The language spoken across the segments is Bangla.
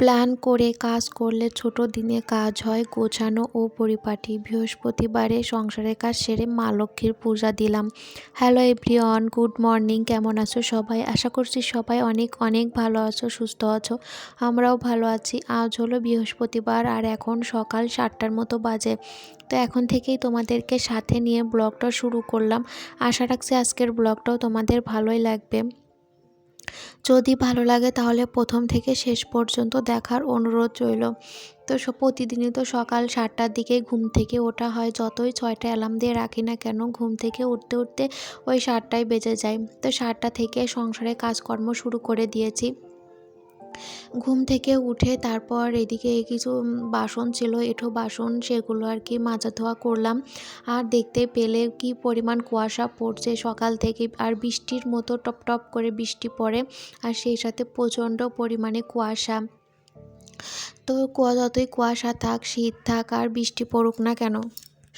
প্ল্যান করে কাজ করলে ছোট দিনে কাজ হয়, গোছানো ও পরিপাটি। বৃহস্পতিবারে সংসারের কাজ সেরে মা লক্ষ্মীর পূজা দিলাম। হ্যালো এভরিওয়ান, গুড মর্নিং, কেমন আছো সবাই? আশা করছি সবাই অনেক অনেক ভালো আছো, সুস্থ আছো। আমরাও ভালো আছি। আজ হলো বৃহস্পতিবার আর এখন সকাল সাতটার মতো বাজে। তো এখন থেকেই তোমাদেরকে সাথে নিয়ে ব্লগটা শুরু করলাম। আশা রাখছি আজকের ব্লগটাও তোমাদের ভালোই লাগবে। যদি ভালো লাগে তাহলে প্রথম থেকে শেষ পর্যন্ত দেখার অনুরোধ রইল। তো প্রতিদিনই তো সকাল সাতটার দিকে ঘুম থেকে ওঠা হয়। যতই ছয়টা অ্যালার্ম দিয়ে রাখি না কেন, ঘুম থেকে উঠতে উঠতে ওই সাতটায় বেজে যায়। তো সাতটা থেকে সংসারে কাজকর্ম শুরু করে দিয়েছি। ঘুম থেকে উঠে তারপর এদিকে কিছু বাসন ছিল, এঁঠো বাসন, সেগুলো আর কি মাজা ধোয়া করলাম। আর দেখতে পেলে কি পরিমাণ কুয়াশা পড়ছে। সকাল থেকে আর বৃষ্টির মতো টপ টপ করে বৃষ্টি পড়ে আর সেই সাথে প্রচণ্ড পরিমাণে কুয়াশা। তো যতই কুয়াশা থাক, শীত থাক, আর বৃষ্টি পড়ুক না কেন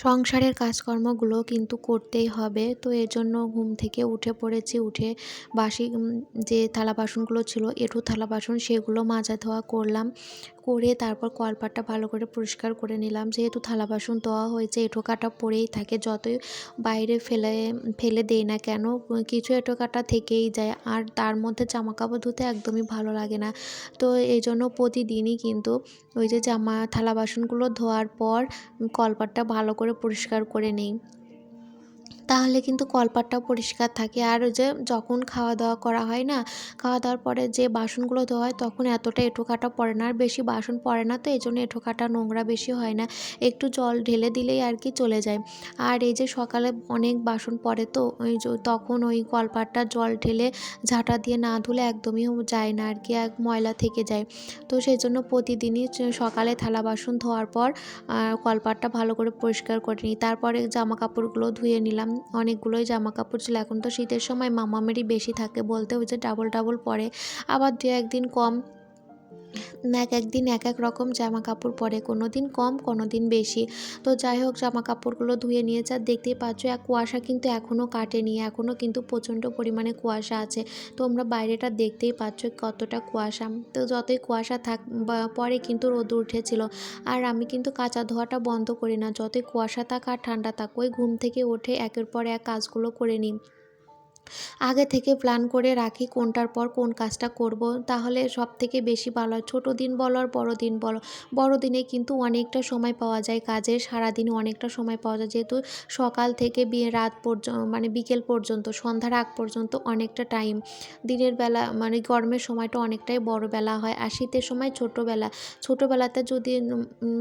সংসারের কাজকর্মগুলো কিন্তু করতেই হবে। তো এর জন্য ঘুম থেকে উঠে পড়েছি, উঠে বাসি যে থালা বাসনগুলো ছিল, এটু থালা বাসন সেগুলো মাজা ধোয়া করলাম। করে তারপর কলপাটটা ভালো করে পরিষ্কার করে নিলাম। যেহেতু থালা বাসন ধোয়া হয়েছে এঁঠো কাটা পড়েই থাকে। যতই বাইরে ফেলে ফেলে দেই না কেন, কিছু এঁঠো কাটা থেকেই যায়। আর তার মধ্যে জামা কাপড় ধুতে একদমই ভালো লাগে না। তো এই জন্য প্রতিদিনই কিন্তু ওই যে জামা, থালা বাসনগুলো ধোয়ার পর কলপাটটা ভালো করে পরিষ্কার করে নিই। তাহলে কিন্তু কলপাটটাও পরিষ্কার থাকে। আর যে যখন খাওয়া দাওয়া করা হয় না খাওয়া দাওয়ার পরে যে বাসনগুলো ধোয়া হয় তখন এতটা এঁঠো কাটা পড়ে না। আর বেশি বাসন পড়ে না তো এই জন্য এঁঠো কাটা নোংরা বেশি হয় না। একটু জল ঢেলে দিলেই আর কি চলে যায়। আর এই যে সকালে অনেক বাসন পড়ে তো ওই তখন ওই কলপাটটা জল ঢেলে ঝাঁটা দিয়ে না ধুলে একদমই যায় না আর কি, এক ময়লা থেকে যায়। তো সেই জন্য প্রতিদিনই সকালে থালা বাসন ধোয়ার পর কলপাটটা ভালো করে পরিষ্কার করে নিই। তারপরে জামা কাপড়গুলো ধুয়ে নিলাম। অনেকগুলোই জামা কাপড় ছিল। এখন তো শীতের সময় মামামেরই বেশি থাকে বলতে হচ্ছে ডাবল ডাবল পরে। আবার দু একদিন কম এক একদিন এক এক রকম জামা কাপড় পরে কোনো দিন কম কোনো দিন বেশি। তো যাই হোক জামা কাপড়গুলো ধুয়ে নিয়েছে আর দেখতেই পাচ্ছ, এক কুয়াশা কিন্তু এখনও কাটেনি এখনও কিন্তু প্রচণ্ড পরিমাণে কুয়াশা আছে। তোমরা বাইরেটা দেখতেই পাচ্ছ কতটা কুয়াশা। তো যতই কুয়াশা থাক পরে কিন্তু রোদ উঠেছিল। আর আমি কিন্তু কাঁচা ধোয়াটা বন্ধ করি না, যতই কুয়াশা থাক আর ঠান্ডা থাক, ওই ঘুম থেকে উঠে একের পর এক কাজগুলো করে নিই। আগে থেকে প্ল্যান করে রাখি কোনটার পর কোন কাজটা করব। তাহলে সব থেকে বেশি ভালো হয়। ছোটো দিন বলো আর বড়ো দিন বলো। বড়ো দিনে কিন্তু অনেকটা সময় পাওয়া যায় কাজের। সারাদিনে অনেকটা সময় পাওয়া যায়। যেহেতু সকাল থেকে বিয়ে রাত পর্যন্ত মানে বিকেল পর্যন্ত, সন্ধ্যার আগ পর্যন্ত অনেকটা টাইম দিনের বেলা মানে গরমের সময়টা অনেকটাই বড় বেলা হয়। আর শীতের সময় ছোটোবেলা। ছোটোবেলাতে যদি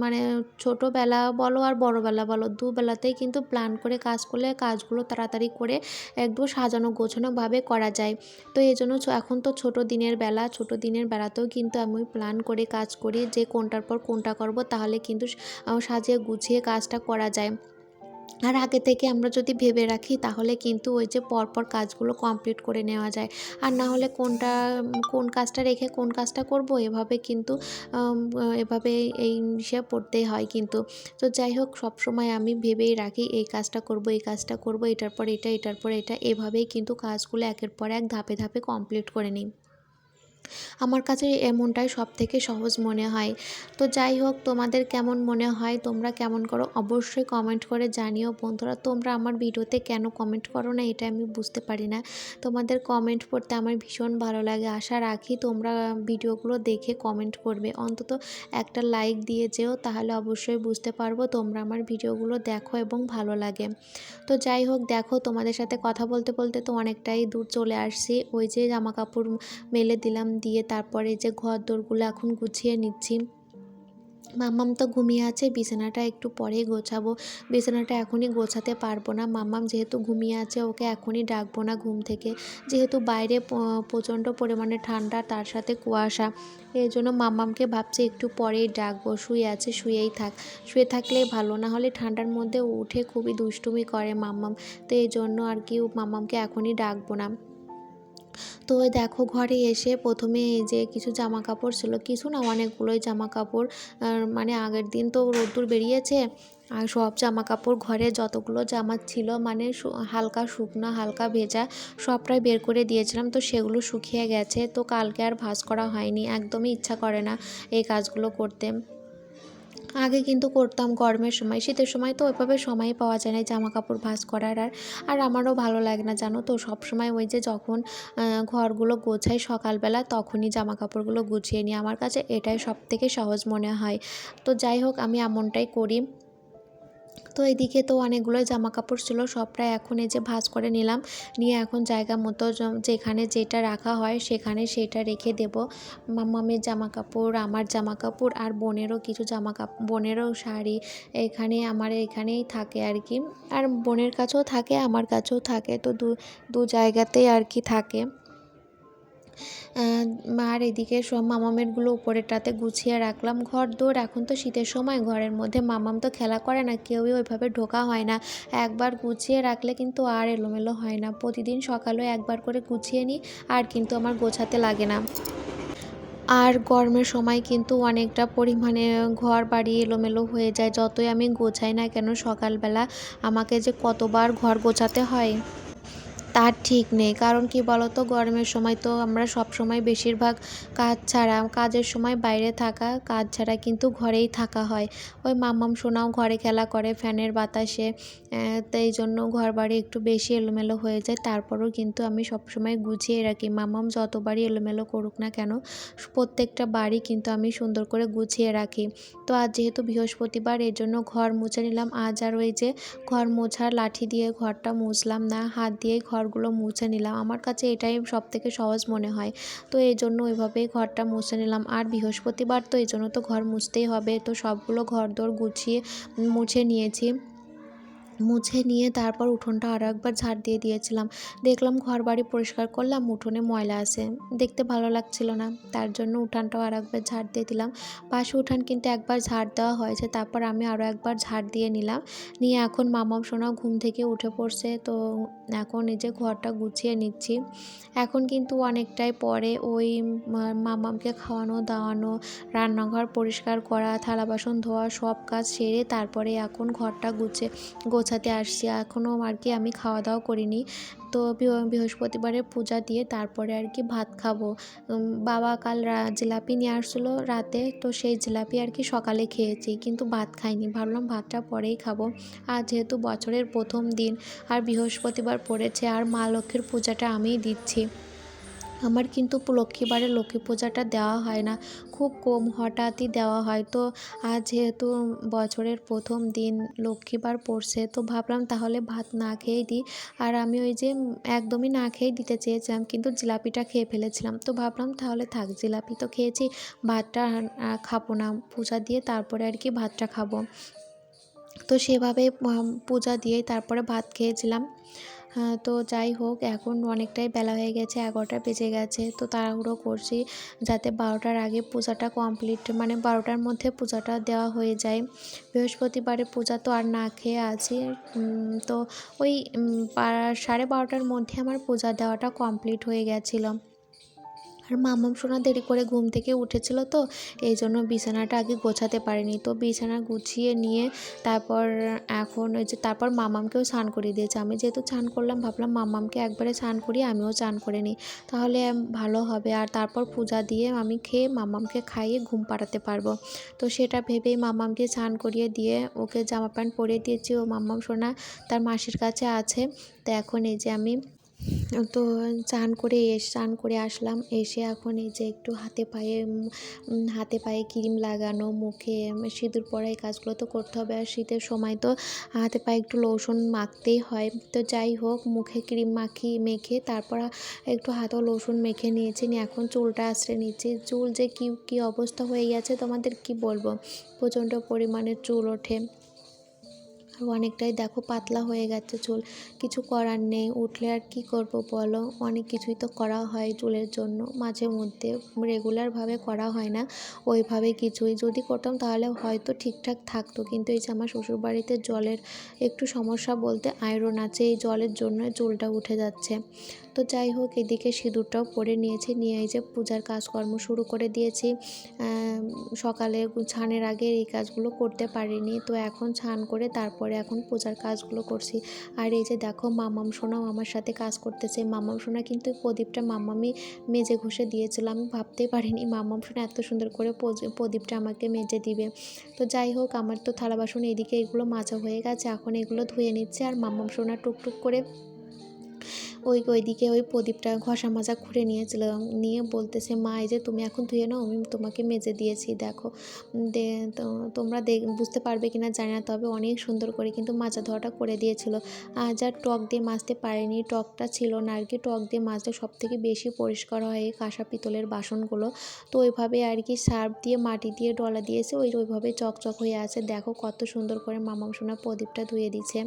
মানে ছোটোবেলা বলো আর বড়োবেলা বলো, দুবেলাতেই কিন্তু প্ল্যান করে কাজ করলে কাজগুলো তাড়াতাড়ি করে একদম সাজানো গোছানোভাবে করা যায়। তো এই জন্য এখন তো ছোট দিনের বেলা, ছোট দিনের বেলাতেও কিন্তু আমি প্ল্যান করে কাজ করি যে কোনটার পর কোনটা করব, তাহলে কিন্তু সাজিয়ে গুছিয়ে কাজটা করা যায়। আর আগে থেকে আমরা যদি ভেবে রাখি, তাহলে কিন্তু ওই যে পরপর কাজগুলো কমপ্লিট করে নেওয়া যায়। আর না হলে কোনটা, কোন কাজটা রেখে কোন কাজটা করব, এভাবে কিন্তু এভাবে এই বিষয়ে পড়তেই হয় কিন্তু। তো যাই হোক, সবসময় আমি ভেবেই রাখি, এই কাজটা করব, এই কাজটা করব, এটার পর এটা, এটার পর এটা, এভাবেই কিন্তু কাজগুলো একের পর এক ধাপে ধাপে কমপ্লিট করে নিই। আমার কাছে এমনটাই সব থেকে সহজ মনে হয়। তো যাই হোক, তোমাদের কেমন মনে হয়? তোমরা কেমন করো? অবশ্যই কমেন্ট করে জানিও বন্ধুরা। তোমরা আমার ভিডিওতে কেন কমেন্ট করো না? এটা আমি বুঝতে পারি না। তোমাদের কমেন্ট পড়তে আমার ভীষণ ভালো লাগে। আশা রাখি তোমরা ভিডিওগুলো দেখে কমেন্ট করবে। অন্তত একটা লাইক দিয়ে যেও, তাহলে অবশ্যই বুঝতে পারব তোমরা আমার ভিডিওগুলো দেখো এবং ভালো লাগে। তো যাই হোক, দেখো তোমাদের সাথে কথা বলতে বলতে তো অনেকটাই দূর চলে আসছি। ওই যে জামা কাপড় মেলে দিলাম দিয়ে তারপরে যে ঘর দোরগুলো এখন গুছিয়ে নিচ্ছি। মাম্মাম তো ঘুমিয়ে আছে, বিছানাটা একটু পরেই গোছাবো। বিছানাটা এখনই গোছাতে পারব না। মাম্মাম যেহেতু ঘুমিয়ে আছে, ওকে এখনই ডাকবো না ঘুম থেকে। যেহেতু বাইরে প্রচণ্ড পরিমাণে ঠান্ডা, তার সাথে কুয়াশা। এই জন্য মাম্মামকে ভাবছি একটু পরেই ডাকবো। শুয়ে আছে, শুয়েই থাক। শুয়ে থাকলেই ভালো, না হলে ঠান্ডার মধ্যে উঠে খুবই দুষ্টুমি করে মাম্মাম। তো এই জন্য আর কি মাম্মামকে এখনই ডাকবো না। তো ওই দেখো ঘরে এসে প্রথমে এই যে কিছু জামা কাপড় ছিল, কিছু না, অনেকগুলোই জামা কাপড় মানে আগের দিন তো রোদ্দুর বেরিয়েছে, আর সব জামা কাপড় ঘরে যতগুলো জামা ছিল মানে হালকা শুকনো, হালকা ভেজা সবটাই বের করে দিয়েছিলাম, তো সেগুলো শুকিয়ে গেছে। তো কালকে আর ভাঁজ করা হয়নি, একদমই ইচ্ছা করে না এই কাজগুলো করতে। আগে কিন্তু করতাম গরমের সময়, শীতের সময় তো ওইভাবে সময় পাওয়া যায় না জামা কাপড় ভাঁজ করার আর আর আমারও ভালো লাগে না জানো তো সব সময় ওই যে যখন ঘরগুলো গোছাই সকালবেলা তখনই জামা কাপড়গুলো গুছিয়ে নিই, আমার কাছে এটাই সব থেকে সহজ মনে হয়। তো যাই হোক, আমি এমনটাই করি। তো এদিকে তো অনেকগুলোই জামা কাপড় ছিল সবটাই এখন এই যে ভাঁজ করে নিলাম। নিয়ে এখন জায়গা মতো যেখানে যেটা রাখা হয় সেখানে সেটা রেখে দেব। মাম্মামের জামা কাপড় আমার জামা কাপড় আর বোনেরও কিছু জামা কাপড় বোনেরও শাড়ি এখানে আমার এখানেই থাকে আর কি। আর বোনের কাছেও থাকে, আমার কাছেও থাকে, তো দু দু জায়গাতেই আর কি থাকে। আর এদিকে সব মামামেরগুলো উপরেরটাতে গুছিয়ে রাখলাম। ঘর দৌড় এখন তো শীতের সময়, ঘরের মধ্যে মামাম তো খেলা করে না, কেউই ওইভাবে ঢোকা হয় না। একবার গুছিয়ে রাখলে কিন্তু আর এলোমেলো হয় না। প্রতিদিন সকালে একবার করে গুছিয়ে নিই, আর কিন্তু আমার গোছাতে লাগে না। আর গরমের সময় কিন্তু অনেকটা পরিমাণে ঘর বাড়ি এলোমেলো হয়ে যায়। যতই আমি গোছাই না কেন সকালবেলা আমাকে যে কতবার ঘর গোছাতে হয়। তার ঠিক নেই। কারণ কি বলতো, গরমের সময় তো আমরা সব সময় বেশিরভাগ কাজ ছাড়া, কাজের সময় বাইরে থাকা, কাজ ছাড়া কিন্তু ঘরেই থাকা হয়। ওই মাম্মাম সোনাও ঘরে খেলা করে, ফ্যানের বাতাসে তাই জন্য ঘর বাড়ি একটু বেশি এলোমেলো হয়ে যায়। তারপরেও কিন্তু আমি সব সময় গুছিয়ে রাখি। মাম্মাম যতবারই এলোমেলো করুক না কেন, প্রত্যেকটা বাড়ি কিন্তু আমি সুন্দর করে গুছিয়ে রাখি। তো আজ যেহেতু বৃহস্পতিবার এর জন্য ঘর মুছে নিলাম। আজ আর ওই যে ঘর মোছার লাঠি দিয়ে ঘরটা মুছলাম না, হাত দিয়েই ঘরগুলো মুছে নিলাম। আমার কাছে এটাই সব থেকে সহজ মনে হয়। তো এই জন্য ওইভাবেই ঘরটা মুছে নিলাম। আর বৃহস্পতিবার তো এই জন্য তো ঘর মুছতেই হবে। তো সবগুলো ঘর দোর গুছিয়ে মুছে নিয়েছি। মুছে নিয়ে তারপর উঠোনটা আরও একবার ঝাড় দিয়ে দিয়েছিলাম। দেখলাম ঘর বাড়ি পরিষ্কার করলাম, উঠোনে ময়লা আছে। দেখতে ভালো লাগছিল না, তার জন্য উঠানটাও আর একবার ঝাড় দিয়ে দিলাম। পাশে উঠান কিন্তু একবার ঝাড় দেওয়া হয়েছে, তারপর আমি আরও একবার ঝাড় দিয়ে নিলাম। নিয়ে এখন মামাম সোনা ঘুম থেকে উঠে পড়ছে, তো এখন এই যে ঘরটা গুছিয়ে নিচ্ছি। এখন কিন্তু অনেকটাই পরে ওই মামামকে খাওয়ানো, দাওয়ানো, রান্নাঘর পরিষ্কার করা, থালা বাসন ধোয়া, সব কাজ সেরে তারপরে এখন ঘরটা গুছিয়ে গোছাতে আসছি। এখনও আর কি আমি খাওয়া দাওয়া করিনি। তো বৃহ- বৃহস্পতিবারে পূজা দিয়ে তারপরে আর কি ভাত খাব। বাবা কাল রা- জিলাপি নিয়ে আসছিল রাতে। তো সেই জিলাপি আর কি সকালে খেয়েছি, কিন্তু ভাত খাইনি। ভাবলাম ভাতটা পরেই খাব। আর যেহেতু বছরের প্রথম দিন, আর বৃহস্পতিবার পড়েছে, আর মা লক্ষ্মীর পূজাটা আমিই দিচ্ছি। আমার কিন্তু লক্ষ্মীবারে লক্ষ্মী পূজাটা দেওয়া হয় না। খুব কম হঠাৎই দেওয়া হয়। তো আজ যেহেতু বছরের প্রথম দিন লক্ষ্মীবার পড়ছে, তো ভাবলাম তাহলে ভাত না খেয়েই দিই। আর আমি ওই যে একদমই না খেয়েই দিতে চেয়েছিলাম, কিন্তু জিলাপিটা খেয়ে ফেলেছিলাম। তো ভাবলাম তাহলে থাক, জিলাপি তো খেয়েছি, ভাতটা খাব না। পূজা দিয়ে তারপরে আর কি ভাতটা খাব। তো সেভাবে পূজা দিয়েই তারপরে ভাত খেয়েছিলাম। তো যাই হোক, এখন অনেকটাই বেলা হয়ে গেছে, এগারোটা বেজে গেছে। তো তাড়াহুড়ো করছি যাতে বারোটার আগে পূজাটা কমপ্লিট মানে বারোটার মধ্যে পূজাটা দেওয়া হয়ে যায়। বৃহস্পতিবারে পূজা তো আর না খেয়ে আছি। তো ওই সাড়ে বারোটার মধ্যে আমার পূজা দেওয়াটা কমপ্লিট হয়ে গেছিল। আর মামাম সোনা দেরি করে ঘুম থেকে উঠেছিল তো, এই জন্য বিছানাটা আগে গোছাতে পারিনি। তো বিছানা গুছিয়ে নিয়ে তারপর এখন ওই যে তারপর মামামকেও স্নান করিয়ে দিয়েছে। আমি যেহেতু স্নান করলাম, ভাবলাম মামামকে একবারে স্নান করিয়ে আমিও স্নান করে নিই। তাহলে ভালো হবে। আর তারপর পূজা দিয়ে আমি খেয়ে মামামকে খাইয়ে ঘুম পাড়াতে পারব। তো সেটা ভেবেই মামামকে স্নান করিয়ে দিয়ে ওকে জামা প্যান্ট পরিয়ে দিয়েছি। ও মামাম সোনা তার মাসির কাছে আছে। তো এখন এই যে আমি তো চান করে এস, চান করে আসলাম। এসে এখন এই যে একটু হাতে পায়ে হাতে পায়ে ক্রিম লাগানো, মুখে সিঁদুর পরা এই কাজগুলো তো করতে হবে। আর শীতের সময় তো হাতে পায়ে একটু লোশন মাখতেই হয়। তো যাই হোক, মুখে ক্রিম মাখি, মেখে তারপর একটু হাতেও লোশন মেখে নিয়েছি। নিয়ে এখন চুলটা আশ্রে নিচ্ছি। চুল যে কী কী অবস্থা হয়ে গেছে তোমাদের কি বলব? প্রচণ্ড পরিমাণে চুল ওঠে। অনেকটাই দেখো পাতলা হয়ে গেছে চুল। কিছু করার নেই, উঠলে আর কি করব বলো? অনেক কিছুই তো করা হয় চুলের জন্য। মাঝে মধ্যে রেগুলারভাবে করা হয় না, ওইভাবে কিছুই। যদি করতাম তাহলে হয়তো ঠিকঠাক থাকতো। কিন্তু এই যে আমার শ্বশুরবাড়িতে জলের একটু সমস্যা বলতে আয়রন আছে, এই জলের জন্য চুলটা উঠে যাচ্ছে। তো যাই হোক, এদিকে সিঁদুরটাও পরে নিয়েছি। নিয়ে এই যে পূজার কাজকর্ম শুরু করে দিয়েছি। সকালে ছানের আগে এই কাজগুলো করতে পারিনি। তো এখন ছান করে তারপরে এখন পূজার কাজগুলো করছি। আর এই যে দেখো, মামাম সোনাও আমার সাথে কাজ করতেছে। মামাম সোনা কিন্তু প্রদীপটা মামামি মেজে ঘষে দিয়েছিল আমি ভাবতেই পারিনি মামাম সোনা এত সুন্দর করে প্রদীপটা আমাকে মেজে দিবে। তো যাই হোক, আমার তো থালা বাসন এদিকে এগুলো মাজা হয়ে গেছে। এখন এগুলো ধুয়ে নিচ্ছে। আর মামাম সোনা টুকটুক করে ওই ওইদিকে ওই প্রদীপটা ঘষা মাজা খুঁড়ে নিয়েছিল নিয়ে বলতেছে, মা, এই যে তুমি এখন ধুয়ে নাও, আমি তোমাকে মেজে দিয়েছি, দেখো। দে তোমরা দেখ, বুঝতে পারবে কি না জানি না, তবে অনেক সুন্দর করে কিন্তু মাজা ধোয়াটা করে দিয়েছিল। আর টক দিয়ে মাজতে পারেনি, টকটা ছিল না আর কি টক দিয়ে মাজলে সব থেকে বেশি পরিষ্কার হয় এই কাঁসা পিতলের বাসনগুলো। তো ওইভাবে আর কি সার্ফ দিয়ে, মাটি দিয়ে ডলা দিয়েছে, ওই, ওইভাবে চকচক হয়ে আছে। দেখো কত সুন্দর করে মামাম সোনা প্রদীপটা ধুয়ে দিচ্ছে।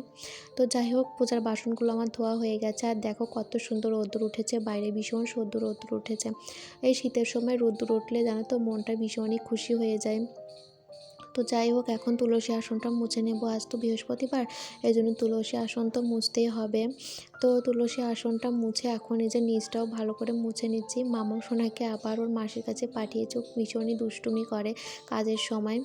তো যাই হোক, পূজার বাসনগুলো আমার ধোয়া হয়ে গেছে। আর দেখো কত সুন্দর রোদ্দুর উঠেছে, বাইরে ভীষণ সুন্দর রোদ্দুর উঠেছে। এই শীতের সময় রোদ্দুর উঠলে জানো তো মনটা ভীষণই খুশি হয়ে যায়। তো যাই হোক, এখন তুলসী আসনটা মুছে নেব আজ তো বৃহস্পতিবার এই জন্য তুলসী আসন তো মুছতেই হবে। তো তুলসী আসনটা মুছে এখন এই যে নিচটাও ভালো করে মুছে নিচ্ছি। মামা সোনাকে আবার ওর মাসির কাছে পাঠিয়েছে ভীষণই দুষ্টুমি করে কাজের সময়।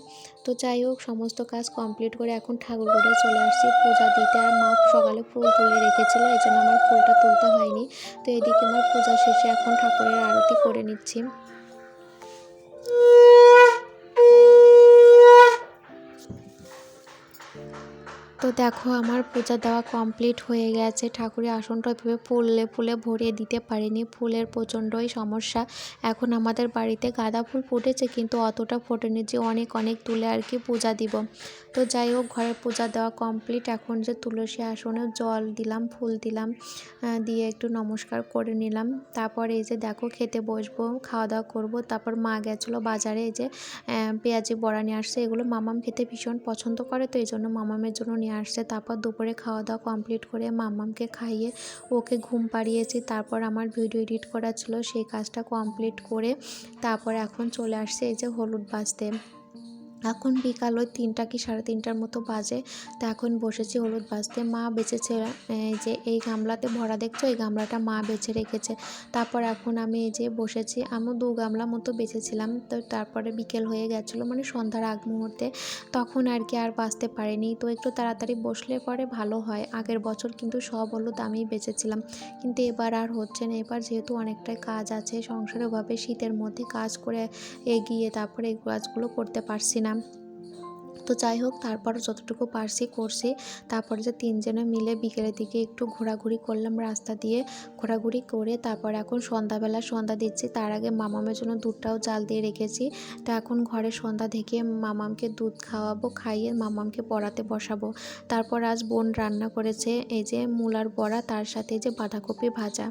তো যাই হোক, সমস্ত কাজ কমপ্লিট করে এখন ঠাকুর ঘরে চলে আসছি। পূজা দিতে আর মা সকালে ফুল তুলে রেখেছিল, এই জন্য আমার ফুলটা তুলতে হয়নি। তো এদিকে আমার পূজা শেষে এখন ঠাকুরের আরতি করে নিচ্ছি। Thank you. তো দেখো, আমার পূজা দেওয়া কমপ্লিট হয়ে গেছে। ঠাকুরের আসনটা ওইভাবে ফুলে ফুলে ভরিয়ে দিতে পারিনি। ফুলের প্রচণ্ডই সমস্যা। এখন আমাদের বাড়িতে গাঁদা ফুল ফুটেছে, কিন্তু অতটা ফোটেনি যে অনেক অনেক তুলে আর কি পূজা দিব। তো যাই হোক ঘরে পূজা দেওয়া কমপ্লিট এখন যে তুলসী আসনে জল দিলাম, ফুল দিলাম দিয়ে একটু নমস্কার করে নিলাম। তারপর এই যে দেখো, খেতে বসবো খাওয়া দাওয়া করব। তারপর মা গেছিল বাজারে, এই যে পেঁয়াজি বড়া নিয়ে আসছে। এগুলো মামাম খেতে ভীষণ পছন্দ করে, তো এই জন্য মামামের জন্য নিয়ে আসছে। তারপর দুপুরে খাওয়া দাওয়া কমপ্লিট করে মামামকে খাইয়ে ওকে ঘুম পাড়িয়েছি। তারপর আমার ভিডিও এডিট করা ছিল। সেই কাজটা কমপ্লিট করে তারপর এখন চলে আসছে এই যে হলুদ বাজতে এখন বিকাল ওই তিনটা কি সাড়ে তিনটার মতো বাজে, তো এখন বসেছি হলুদ বাজতে মা বেঁচেছে যে এই গামলাতে ভরা দেখছ? এই গামলাটা মা বেছে রেখেছে। তারপর এখন আমি এই যে বসেছি আমি দু গামলা মতো বেঁচেছিলাম। তো তারপরে বিকেল হয়ে গেছিল মানে সন্ধ্যার আগ মুহূর্তে। তখন আর কি আর বাঁচতে পারিনি। তো একটু তাড়াতাড়ি বসলে পরে ভালো হয়। আগের বছর কিন্তু সব হলুদ আমি বেঁচেছিলাম। কিন্তু এবার আর হচ্ছে না। এবার যেহেতু অনেকটাই কাজ আছে, সংসারে ওভাবে শীতের মধ্যে কাজ করে এগিয়ে তারপরে এই কাজগুলো করতে পারছি না। তো যাই হোক তারপর যতটুকু পারছি করছি। তারপরে যে তিনজনে মিলে বিকেলের দিকে একটু ঘোরাঘুরি করলাম রাস্তা দিয়ে। ঘোরাঘুরি করে তারপর এখন সন্ধ্যাবেলা সন্ধ্যা দিচ্ছি। তার আগে মামামের জন্য দুধটাও জাল দিয়ে রেখেছি। তো এখন ঘরে সন্ধ্যা থেকে মামামকে দুধ খাওয়াবো, খাইয়ে মামামকে পড়াতে বসাবো। তারপর আজ বোন রান্না করেছে, এই যে মূলার বড়া, তার সাথে যে বাঁধাকপি ভাজা।